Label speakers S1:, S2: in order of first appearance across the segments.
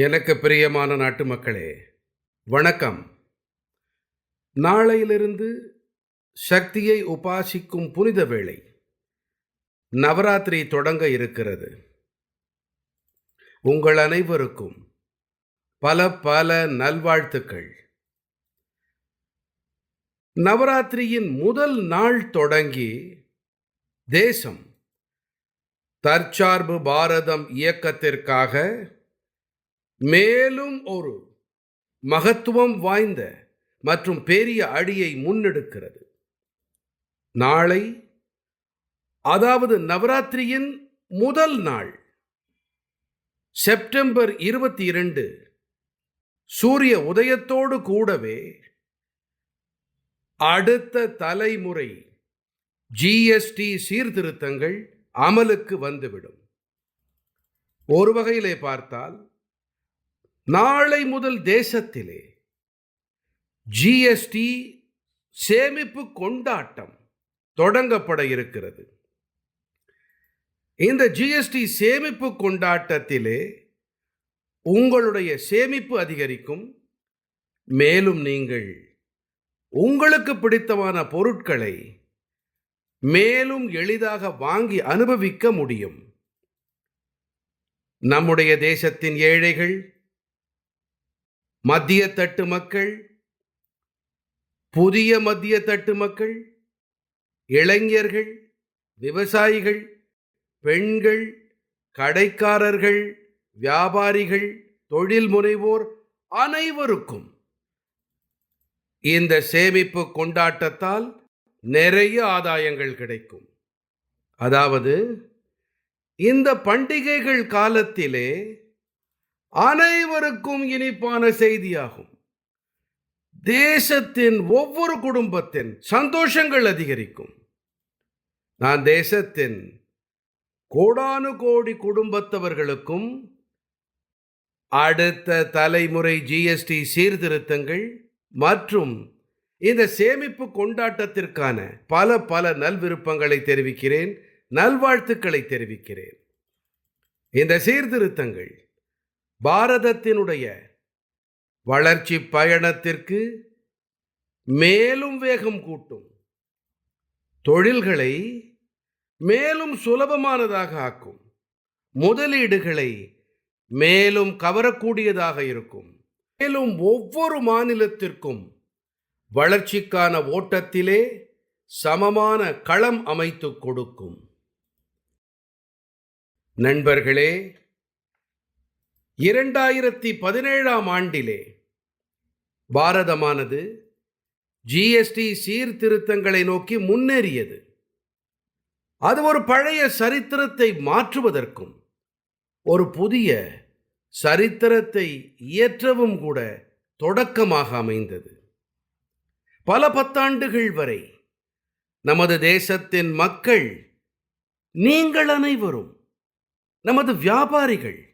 S1: எனக்கு பிரியமான நாட்டு மக்களே வணக்கம். நாளையிலிருந்து சக்தியை உபாசிக்கும் புனித வேளை நவராத்திரி தொடங்க இருக்கிறது. உங்கள் அனைவருக்கும் பல பல நல்வாழ்த்துக்கள். நவராத்திரியின் முதல் நாள் தொடங்கி தேசம் தற்சார்பு பாரதம் இயக்கத்திற்காக மேலும் ஒரு மகத்துவம் வாய்ந்த மற்றும் பெரிய அடியை முன்னெடுக்கிறது. நாளை அதாவது நவராத்திரியின் முதல் நாள் செப்டம்பர் இருபத்தி இரண்டு சூரிய உதயத்தோடு கூடவே அடுத்த தலைமுறை ஜிஎஸ்டி சீர்திருத்தங்கள் அமலுக்கு வந்துவிடும். ஒரு வகையிலே பார்த்தால் நாளை முதல் தேசத்திலே ஜிஎஸ்டி சேமிப்பு கொண்டாட்டம் தொடங்கப்பட இருக்கிறது. இந்த ஜிஎஸ்டி சேமிப்பு கொண்டாட்டத்திலே உங்களுடைய சேமிப்பு அதிகரிக்கும். மேலும் நீங்கள் உங்களுக்கு பிடித்தமான பொருட்களை மேலும் எளிதாக வாங்கி அனுபவிக்க முடியும். நம்முடைய தேசத்தின் ஏழைகள் மத்திய தட்டு மக்கள் புதிய மத்திய தட்டு மக்கள் இளைஞர்கள் விவசாயிகள் பெண்கள் கடைக்காரர்கள் வியாபாரிகள் தொழில் முனைவோர் அனைவருக்கும் இந்த சேமிப்பு கொண்டாட்டத்தால் நிறைய ஆதாயங்கள் கிடைக்கும். அதாவது இந்த பண்டிகைகள் காலத்திலே அனைவருக்கும் இனிப்பான செய்தியாகும். தேசத்தின் ஒவ்வொரு குடும்பத்தின் சந்தோஷங்கள் அதிகரிக்கும். நான் தேசத்தின் கோடானு கோடி குடும்பத்தவர்களுக்கும் அடுத்த தலைமுறை ஜிஎஸ்டி சீர்திருத்தங்கள் மற்றும் இந்த சேமிப்பு கொண்டாட்டத்திற்கான பல பல நல்விருப்பங்களை தெரிவிக்கிறேன் நல்வாழ்த்துக்களை தெரிவிக்கிறேன். இந்த சீர்திருத்தங்கள் பாரதத்தினுடைய வளர்ச்சி பயணத்திற்கு மேலும் வேகம் கூட்டும் தொழில்களை மேலும் சுலபமானதாக ஆக்கும். முதலீடுகளை மேலும் கவரக்கூடியதாக இருக்கும். மேலும் ஒவ்வொரு மாநிலத்திற்கும் வளர்ச்சிக்கான ஓட்டத்திலே சமமான களம் அமைத்துக் கொடுக்கும். நண்பர்களே இரண்டாயிரத்தி பதினேழாம் ஆண்டிலே பாரதமானது ஜிஎஸ்டி சீர்திருத்தங்களை நோக்கி முன்னேறியது. அது ஒரு பழைய சரித்திரத்தை மாற்றுவதற்கும் ஒரு புதிய சரித்திரத்தை இயற்றவும் கூட தொடக்கமாக அமைந்தது. பல பத்தாண்டுகள் வரை நமது தேசத்தின் மக்கள் நீங்கள் அனைவரும் நமது வியாபாரிகள்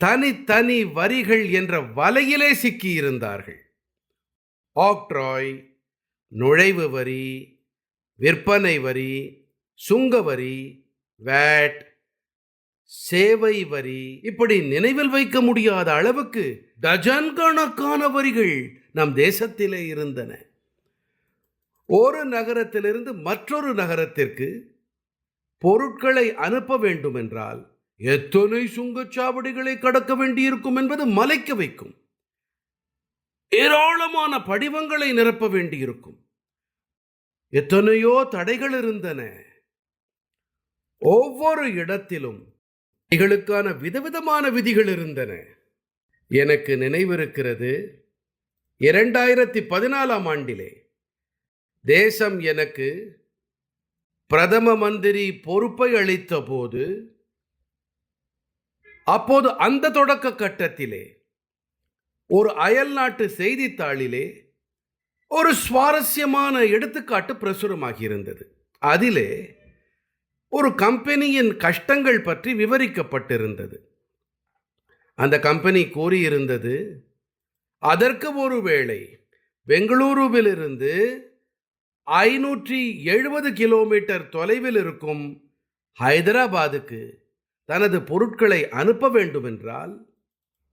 S1: தனித்தனி வரிகள் என்ற வலையிலே சிக்கியிருந்தார்கள். ஆக்ட்ராய் நுழைவு வரி விற்பனை வரி சுங்க வரி வேட் சேவை வரி இப்படி நினைவில் வைக்க முடியாத அளவுக்கு டஜன் கணக்கான வரிகள் நம் தேசத்திலே இருந்தன. ஒரு நகரத்திலிருந்து மற்றொரு நகரத்திற்கு பொருட்களை அனுப்ப வேண்டுமென்றால் எத்தனை சுங்கச்சாவடிகளை கடக்க வேண்டியிருக்கும் என்பது மலைக்க வைக்கும். ஏராளமான படிவங்களை நிரப்ப வேண்டியிருக்கும். எத்தனையோ தடைகள் இருந்தன. ஒவ்வொரு இடத்திலும் விதிகளுக்கான விதவிதமான விதிகள் இருந்தன. எனக்கு நினைவிருக்கிறது இரண்டாயிரத்தி பதினாலாம் ஆண்டிலே தேசம் எனக்கு பிரதம மந்திரி பொறுப்பை அளித்த போது அப்போது அந்த தொடக்க கட்டத்திலே ஒரு அயல் நாட்டு செய்தித்தாளிலே ஒரு சுவாரஸ்யமான எடுத்துக்காட்டு பிரசுரமாகி இருந்தது. அதிலே ஒரு கம்பெனியின் கஷ்டங்கள் பற்றி விவரிக்கப்பட்டிருந்தது. அந்த கம்பெனி கூறியிருந்தது அதற்கு ஒருவேளை பெங்களூருவிலிருந்து ஐநூற்றி எழுபது கிலோமீட்டர் தொலைவில் இருக்கும் ஹைதராபாதுக்கு தனது பொருட்களை அனுப்ப வேண்டுமென்றால்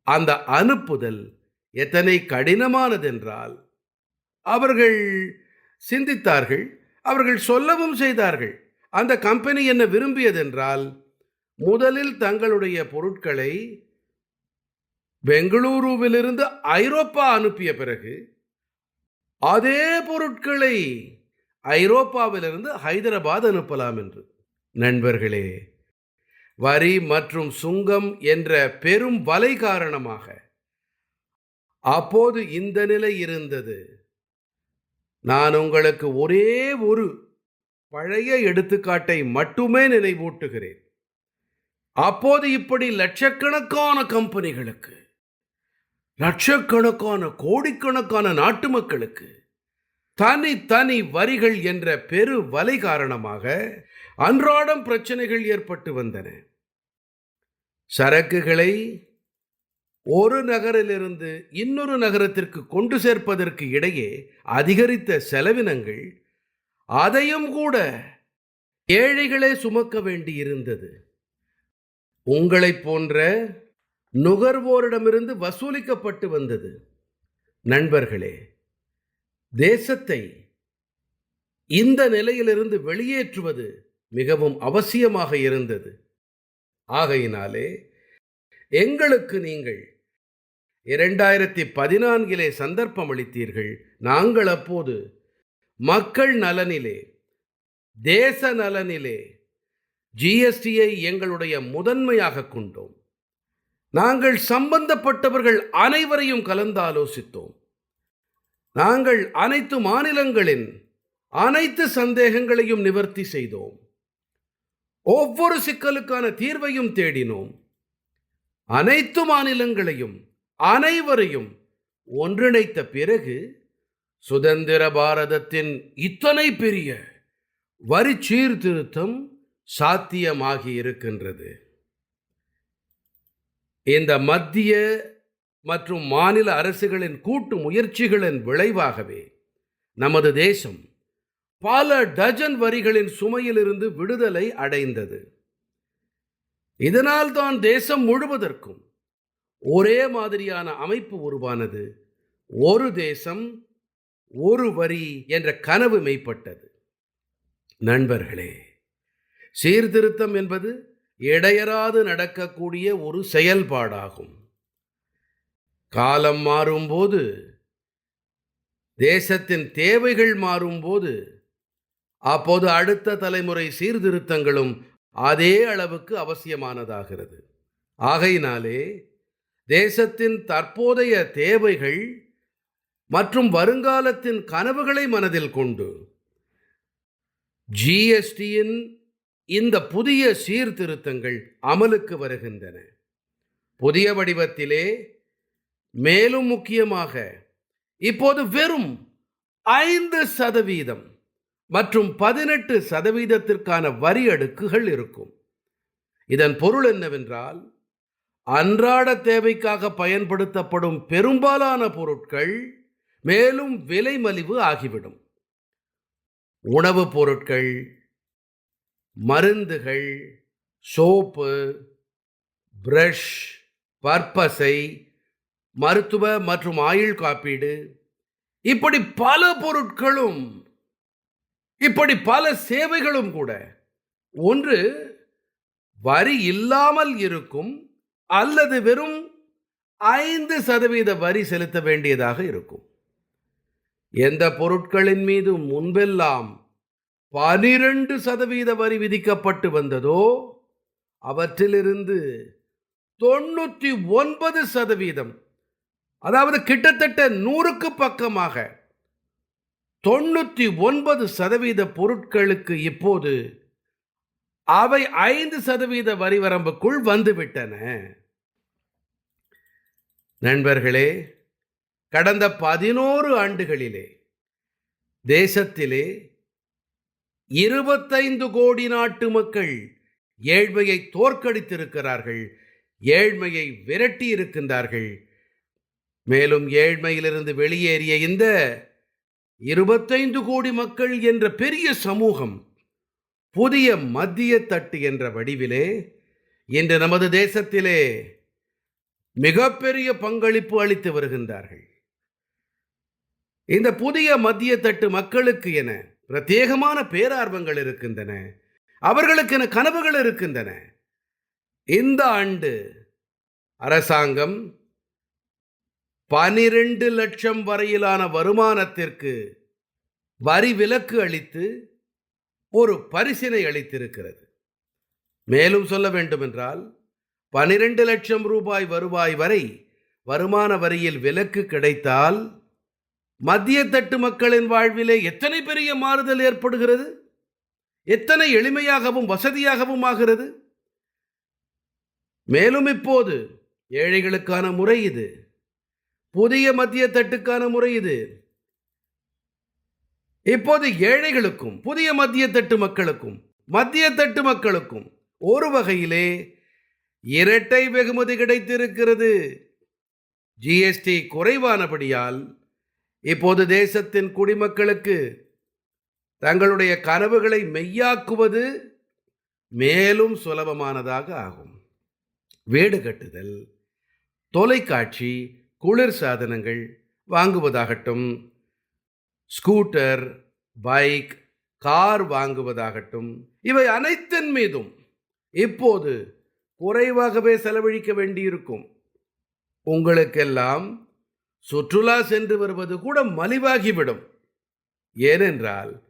S1: அந்த அனுப்புதல் எத்தனை கடினமானதென்றால் அவர்கள் சிந்தித்தார்கள் அவர்கள் சொல்லவும் செய்தார்கள். அந்த கம்பெனி என்ன விரும்பியதென்றால் முதலில் தங்களுடைய பொருட்களை பெங்களூருவிலிருந்து ஐரோப்பா அனுப்பிய பிறகு அதே பொருட்களை ஐரோப்பாவிலிருந்து ஹைதராபாத் அனுப்பலாம் என்று. நண்பர்களே வரி மற்றும் சுங்கம் என்ற பெரும் வலை காரணமாக. அப்போது இந்த நிலை இருந்தது. நான் உங்களுக்கு ஒரே ஒரு பழைய எடுத்துக்காட்டை மட்டுமே நினைவூட்டுகிறேன். அப்போது இப்படி லட்சக்கணக்கான கம்பெனிகளுக்கு லட்சக்கணக்கான கோடிக்கணக்கான நாட்டு மக்களுக்கு தனி தனி வரிகள் என்ற பெரு வலை காரணமாக அன்றாடம் பிரச்சனைகள் ஏற்பட்டு வந்தன. சரக்குகளை ஒரு நகரிலிருந்து இன்னொரு நகரத்திற்கு கொண்டு சேர்ப்பதற்கு இடையே அதிகரித்த செலவினங்கள் அதையும் கூட ஏழைகளே சுமக்க வேண்டியிருந்தது. உங்களைப் போன்ற நுகர்வோரிடமிருந்து வசூலிக்கப்பட்டு வந்தது. நண்பர்களே தேசத்தை இந்த நிலையிலிருந்து வெளியேற்றுவது மிகவும் அவசியமாக இருந்தது. ஆகையினாலே எங்களுக்கு நீங்கள் இரண்டாயிரத்தி பதினான்கிலே சந்தர்ப்பம் அளித்தீர்கள். நாங்கள் அப்போது மக்கள் நலனிலே தேச நலனிலே ஜிஎஸ்டியை எங்களுடைய முதன்மையாக கொண்டோம். நாங்கள் சம்பந்தப்பட்டவர்கள் அனைவரையும் கலந்தாலோசித்தோம். நாங்கள் அனைத்து மாநிலங்களின் அனைத்து சந்தேகங்களையும் நிவர்த்தி செய்தோம். ஒவ்வொரு சிக்கலுக்கான தீர்வையும் தேடினோம். அனைத்து மாநிலங்களையும் அனைவரையும் ஒன்றிணைத்த பிறகு சுதந்திர பாரதத்தின் இத்தனை பெரிய வரி சீர்திருத்தம் சாத்தியமாகி இருக்கின்றது. இந்த மத்திய மற்றும் மாநில அரசுகளின் கூட்டு முயற்சிகளின் விளைவாகவே நமது தேசம் பல டஜன் வரிகளின் சுமையிலிருந்து விடுதலை அடைந்தது. இதனால் தான் தேசம் முழுவதற்கும் ஒரே மாதிரியான அமைப்பு உருவானது. ஒரு தேசம் ஒரு வரி என்ற கனவு மெய்ப்பட்டது. நண்பர்களே சீர்திருத்தம் என்பது இடையராது நடக்கக்கூடிய ஒரு செயல்பாடாகும். காலம் மாறும்போது தேசத்தின் தேவைகள் மாறும்போது அப்போது அடுத்த தலைமுறை சீர்திருத்தங்களும் அதே அளவுக்கு அவசியமானதாகிறது. ஆகையினாலே தேசத்தின் தற்போதைய தேவைகள் மற்றும் வருங்காலத்தின் கனவுகளை மனதில் கொண்டு ஜிஎஸ்டியின் இந்த புதிய சீர்திருத்தங்கள் அமலுக்கு வருகின்றன. புதிய வடிவத்திலே மேலும் முக்கியமாக இப்போது வெறும் ஐந்து சதவீதம் மற்றும் பதினெட்டு சதவீதத்திற்கான வரி அடுக்குகள் இருக்கும். இதன் பொருள் என்னவென்றால் அன்றாட தேவைக்காக பயன்படுத்தப்படும் பெரும்பாலான பொருட்கள் மேலும் விலை மலிவு ஆகிவிடும். உணவுப் பொருட்கள் மருந்துகள் சோப்பு பிரஷ் பற்பசை மருத்துவ மற்றும் ஆயுள் காப்பீடு இப்படி பல பொருட்களும் இப்படி பல சேவைகளும் கூட. ஒன்று வரி இல்லாமல் இருக்கும் அல்லது வெறும் ஐந்து சதவீத வரி செலுத்த வேண்டியதாக இருக்கும். எந்த பொருட்களின் மீது முன்பெல்லாம் பனிரெண்டு சதவீத வரி விதிக்கப்பட்டு வந்ததோ அவற்றிலிருந்து தொண்ணூற்றி ஒன்பது சதவீதம் அதாவது கிட்டத்தட்ட நூறுக்கு பக்கமாக தொண்ணூற்றி ஒன்பது சதவீத பொருட்களுக்கு இப்போது அவை ஐந்து சதவீத வரி வரம்புக்குள் வந்துவிட்டன. நண்பர்களே கடந்த பதினோரு ஆண்டுகளிலே தேசத்திலே இருபத்தைந்து கோடி நாட்டு மக்கள் ஏழ்மையை தோற்கடித்திருக்கிறார்கள் ஏழ்மையை விரட்டி இருக்கின்றார்கள் மேலும் ஏழ்மையிலிருந்து வெளியேறிய இந்த இருபத்தைந்து கோடி மக்கள் என்ற பெரிய சமூகம் புதிய மத்திய தட்டு என்ற வடிவிலே இன்று நமது தேசத்திலே மிகப்பெரிய பங்களிப்பு அளித்து வருகின்றார்கள். இந்த புதிய மத்திய தட்டு மக்களுக்கு என பிரத்யேகமான பேரார்வங்கள் இருக்கின்றன. அவர்களுக்கென கனவுகள் இருக்கின்றன. இந்த ஆண்டு அரசாங்கம் பனிரெண்டு லட்சம் வரையிலான வருமானத்திற்கு வரி விலக்கு அளித்து ஒரு பரிசினை அளித்திருக்கிறது. மேலும் சொல்ல வேண்டுமென்றால் பனிரெண்டு லட்சம் ரூபாய் வருவாய் வரை வருமான வரியில் விலக்கு கிடைத்தால் மத்திய தட்டு மக்களின் வாழ்விலே எத்தனை பெரிய மாறுதல் ஏற்படுகிறது? எத்தனை எளிமையாகவும் வசதியாகவும் ஆகிறது? மேலும் இப்போது ஏழைகளுக்கான முறை இது. புதிய மத்திய தட்டுக்கான முறை இது. இப்போது ஏழைகளுக்கும் புதிய மத்திய தட்டு மக்களுக்கும் மத்திய தட்டு மக்களுக்கும் ஒரு வகையிலே இரட்டை வெகுமதி கிடைத்திருக்கிறது. ஜிஎஸ்டி குறைவானபடியால் இப்போது தேசத்தின் குடிமக்களுக்கு தங்களுடைய கனவுகளை மெய்யாக்குவது மேலும் சுலபமானதாக ஆகும். வீடு கட்டுதல் தொலைக்காட்சி குளிர் சாதனங்கள் வாங்குவதாகட்டும் ஸ்கூட்டர் பைக் கார் வாங்குவதாகட்டும் இவை அனைத்தின் மீதும் இப்போது குறைவாகவே செலவழிக்க வேண்டியிருக்கும். உங்களுக்கெல்லாம் சுற்றுலா சென்று வருவது கூட மலிவாகிவிடும். ஏனென்றால்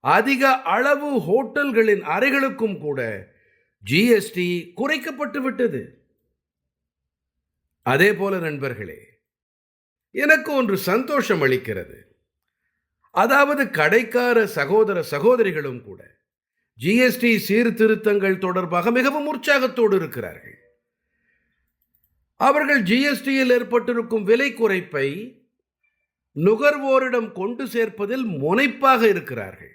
S1: அதிக அளவு ஹோட்டல்களின் அறைகளுக்கும் கூட ஜிஎஸ்டி குறைக்கப்பட்டு விட்டது. அதே போல நண்பர்களே எனக்கு ஒன்று சந்தோஷம் அளிக்கிறது. அதாவது கடைக்கார சகோதர சகோதரிகளும் கூட ஜிஎஸ்டி சீர்திருத்தங்கள் தொடர்பாக மிகவும் உற்சாகத்தோடு இருக்கிறார்கள். அவர்கள் ஜிஎஸ்டியில் ஏற்பட்டிருக்கும் விலை குறைப்பை நுகர்வோரிடம் கொண்டு சேர்ப்பதில் முனைப்பாக இருக்கிறார்கள்.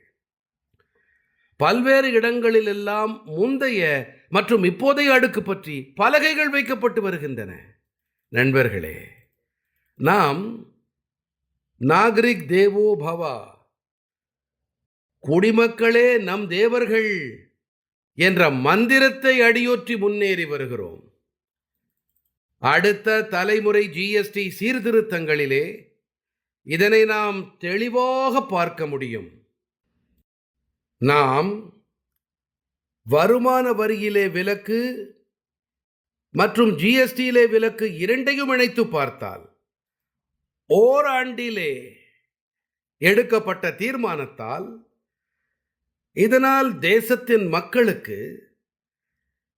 S1: பல்வேறு இடங்களில் எல்லாம் முந்தைய மற்றும் இப்போதைய அடுக்கு பற்றி பலகைகள் வைக்கப்பட்டு வருகின்றன. நண்பர்களே நாம் நாகரிக் தேவோ பவா. குடிமக்களே நம் தேவர்கள் என்ற மந்திரத்தை அடியொற்றி முன்னேறி வருகிறோம். அடுத்த தலைமுறை ஜிஎஸ்டி சீர்திருத்தங்களிலே இதனை நாம் தெளிவாக பார்க்க முடியும். நாம் வருமான வரியிலே விலக்கு மற்றும் ஜிஎஸ்டியிலே விலக்கு இரண்டையும் இணைத்து பார்த்தால் ஓராண்டிலே எடுக்கப்பட்ட தீர்மானத்தால் இதனால் தேசத்தின் மக்களுக்கு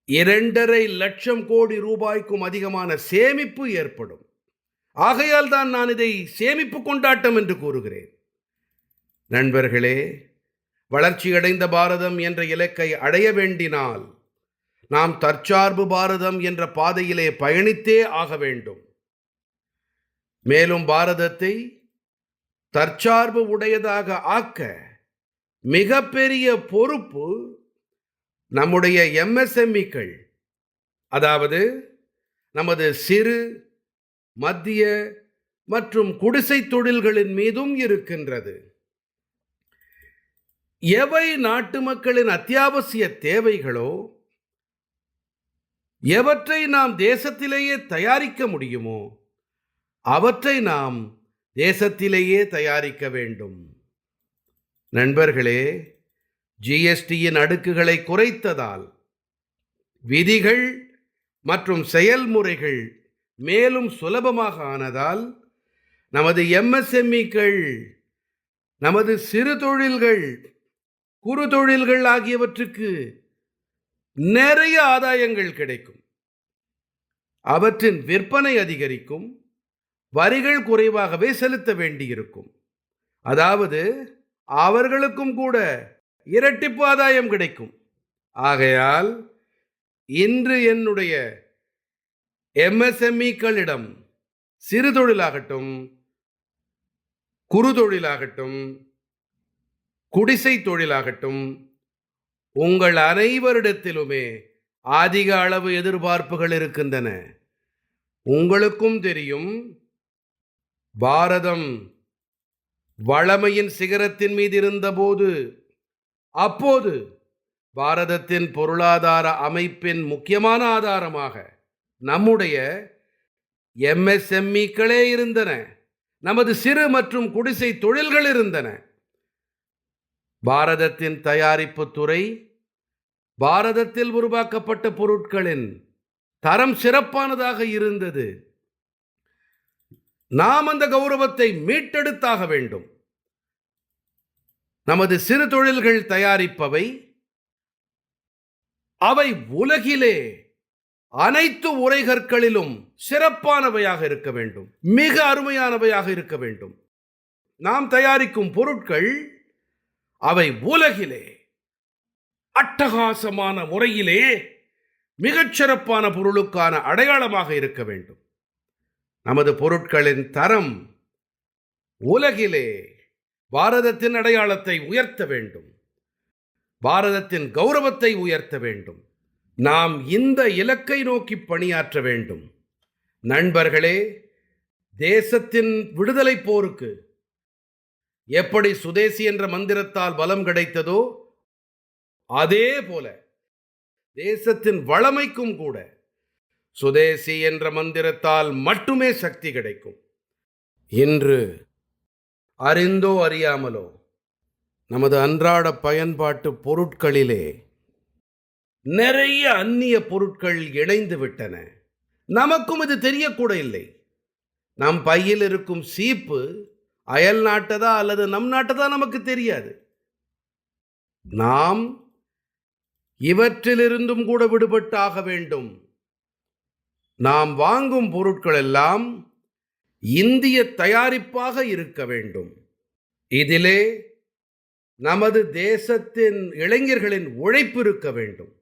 S1: இரண்டரை லட்சம் கோடி ரூபாய்க்கும் அதிகமான சேமிப்பு ஏற்படும். ஆகையால் தான் நான் இதை சேமிப்பு கொண்டாட்டம் என்று கூறுகிறேன். நண்பர்களே வளர்ச்சியடைந்த பாரதம் என்ற இலக்கை அடைய வேண்டினால் நாம் தற்சார்பு பாரதம் என்ற பாதையிலே பயணித்தே ஆக வேண்டும். மேலும் பாரதத்தை தற்சார்பு உடையதாக ஆக்க மிகப்பெரிய பொறுப்பு நம்முடைய எம்எஸ்எம்இக்கள். அதாவது நமது சிறு மத்திய மற்றும் குடிசை தொழில்களின் மீதும் இருக்கின்றது. எவை நாட்டு மக்களின் அத்தியாவசிய தேவைகளோ எவற்றை நாம் தேசத்திலேயே தயாரிக்க முடியுமோ அவற்றை நாம் தேசத்திலேயே தயாரிக்க வேண்டும். நண்பர்களே ஜிஎஸ்டியின் அடுக்குகளை குறைத்ததால் விதிகள் மற்றும் செயல்முறைகள் மேலும் சுலபமாக ஆனதால் நமது எம்எஸ்எம்இக்கள் நமது சிறு தொழில்கள் குறு தொழில்கள் ஆகியவற்றுக்கு நிறைய ஆதாயங்கள் கிடைக்கும். அவற்றின் விற்பனை அதிகரிக்கும். வரிகள் குறைவாகவே செலுத்த வேண்டியிருக்கும். அதாவது அவர்களுக்கும் கூட இரட்டிப்பு ஆதாயம் கிடைக்கும். ஆகையால் இன்று என்னுடைய எம்எஸ்எம்இக்களிடம் சிறு தொழிலாகட்டும் குறு தொழிலாகட்டும் குடிசை தொழிலாகட்டும் உங்கள் அனைவரிடத்திலுமே அதிக அளவு எதிர்பார்ப்புகள் இருக்கின்றன. உங்களுக்கும் தெரியும் பாரதம் வளமையின் சிகரத்தின் மீது இருந்தபோது அப்போது பாரதத்தின் பொருளாதார அமைப்பின் முக்கியமான ஆதாரமாக நம்முடைய எம்எஸ்எம்இக்களே இருந்தன. நமது சிறு மற்றும் குடிசை தொழில்கள் இருந்தன. பாரதத்தின் தயாரிப்பு துறை பாரதத்தில் உருவாக்கப்பட்ட பொருட்களின் தரம் சிறப்பானதாக இருந்தது. நாம் அந்த கௌரவத்தை மீட்டெடுத்தாக வேண்டும். நமது சிறு தொழில்கள் தயாரிப்பவை அவை உலகிலே அனைத்து உரைகற்களிலும் சிறப்பானவையாக இருக்க வேண்டும் மிக அருமையானவையாக இருக்க வேண்டும். நாம் தயாரிக்கும் பொருட்கள் அவை உலகிலே அட்டகாசமான முறையிலே மிகச்சிறப்பான பொருளுக்கான அடையாளமாக இருக்க வேண்டும். நமது பொருட்களின் தரம் உலகிலே பாரதத்தின் அடையாளத்தை உயர்த்த வேண்டும். பாரதத்தின் கௌரவத்தை உயர்த்த வேண்டும். நாம் இந்த இலக்கை நோக்கி பணியாற்ற வேண்டும். நண்பர்களே தேசத்தின் விடுதலை போருக்கு எப்படி சுதேசி என்ற மந்திரத்தால் பலம் கிடைத்ததோ அதே போல தேசத்தின் வளமைக்கும் கூட சுதேசி என்ற மந்திரத்தால் மட்டுமே சக்தி கிடைக்கும். இன்று அறிந்தோ அறியாமலோ நமது அன்றாட பயன்பாட்டு பொருட்களிலே நிறைய அந்நிய பொருட்கள் இணைந்து விட்டன. நமக்கும் இது தெரியக்கூட இல்லை. நம் பையில் இருக்கும் சீப்பு அயல் நாட்டதா அல்லது நம் நாட்டதா நமக்கு தெரியாது. நாம் இவற்றிலிருந்தும் கூட விடுபட்டாக வேண்டும். நாம் வாங்கும் பொருட்கள் எல்லாம் இந்திய தயாரிப்பாக இருக்க வேண்டும். இதிலே நமது தேசத்தின் இளைஞர்களின் உழைப்பு இருக்க வேண்டும்.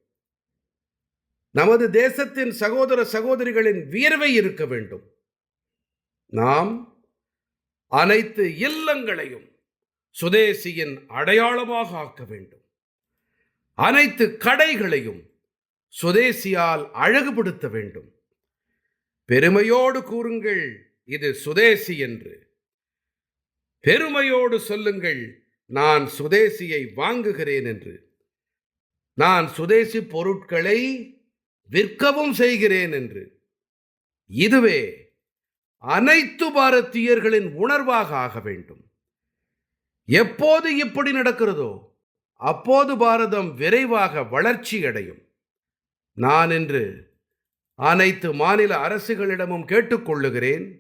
S1: நமது தேசத்தின் சகோதர சகோதரிகளின் வியர்வை இருக்க வேண்டும். நாம் அனைத்து இல்லங்களையும் சுதேசியின் அடையாளமாக ஆக்க வேண்டும். அனைத்து கடைகளையும் சுதேசியால் அழகுபடுத்த வேண்டும். பெருமையோடு கூறுங்கள் இது சுதேசி என்று. பெருமையோடு சொல்லுங்கள் நான் சுதேசியை வாங்குகிறேன் என்று. நான் சுதேசி பொருட்களை விற்கவும் செய்கிறேன் என்று. இதுவே அனைத்து பாரதியர்களின் உணர்வாக ஆக வேண்டும். எப்போது இப்படி நடக்கிறதோ அப்போது பாரதம் விரைவாக வளர்ச்சி அடையும் நான் இன்று அனைத்து மாநில அரசுகளிடமும் கேட்டுக்கொள்ளுகிறேன்.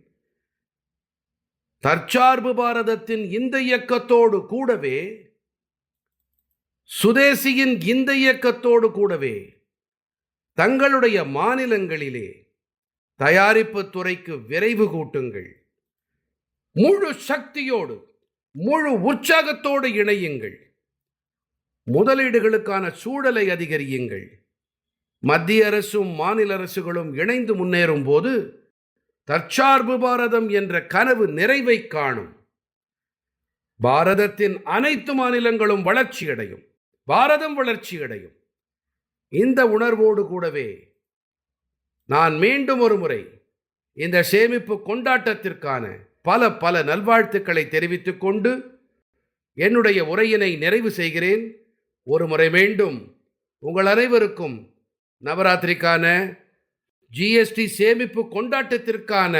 S1: தற்சார்பு பாரதத்தின் இந்த இயக்கத்தோடு கூடவே சுதேசியின் இந்த இயக்கத்தோடு கூடவே தங்களுடைய மாநிலங்களிலே தயாரிப்பு துறைக்கு விரைவு கூட்டுங்கள். முழு சக்தியோடு முழு உற்சாகத்தோடு இணையுங்கள். முதலீடுகளுக்கான சூழலை அதிகரியுங்கள். மத்திய அரசும் மாநில அரசுகளும் இணைந்து முன்னேறும் போது தற்சார்பு பாரதம் என்ற கனவு நிறைவை காணும். பாரதத்தின் அனைத்து மாநிலங்களும் வளர்ச்சியடையும். பாரதம் வளர்ச்சியடையும். இந்த உணர்வோடு கூடவே நான் மீண்டும் ஒரு முறை இந்த சேமிப்பு கொண்டாட்டத்திற்கான பல பல நல்வாழ்த்துக்களை தெரிவித்துக் கொண்டு என்னுடைய உரையினை நிறைவு செய்கிறேன். ஒரு முறை மீண்டும் உங்கள் அனைவருக்கும் நவராத்திரிக்கான ஜிஎஸ்டி சேமிப்பு கொண்டாட்டத்திற்கான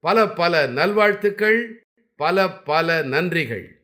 S1: பல பல நல்வாழ்த்துக்கள் பல பல நன்றிகள்.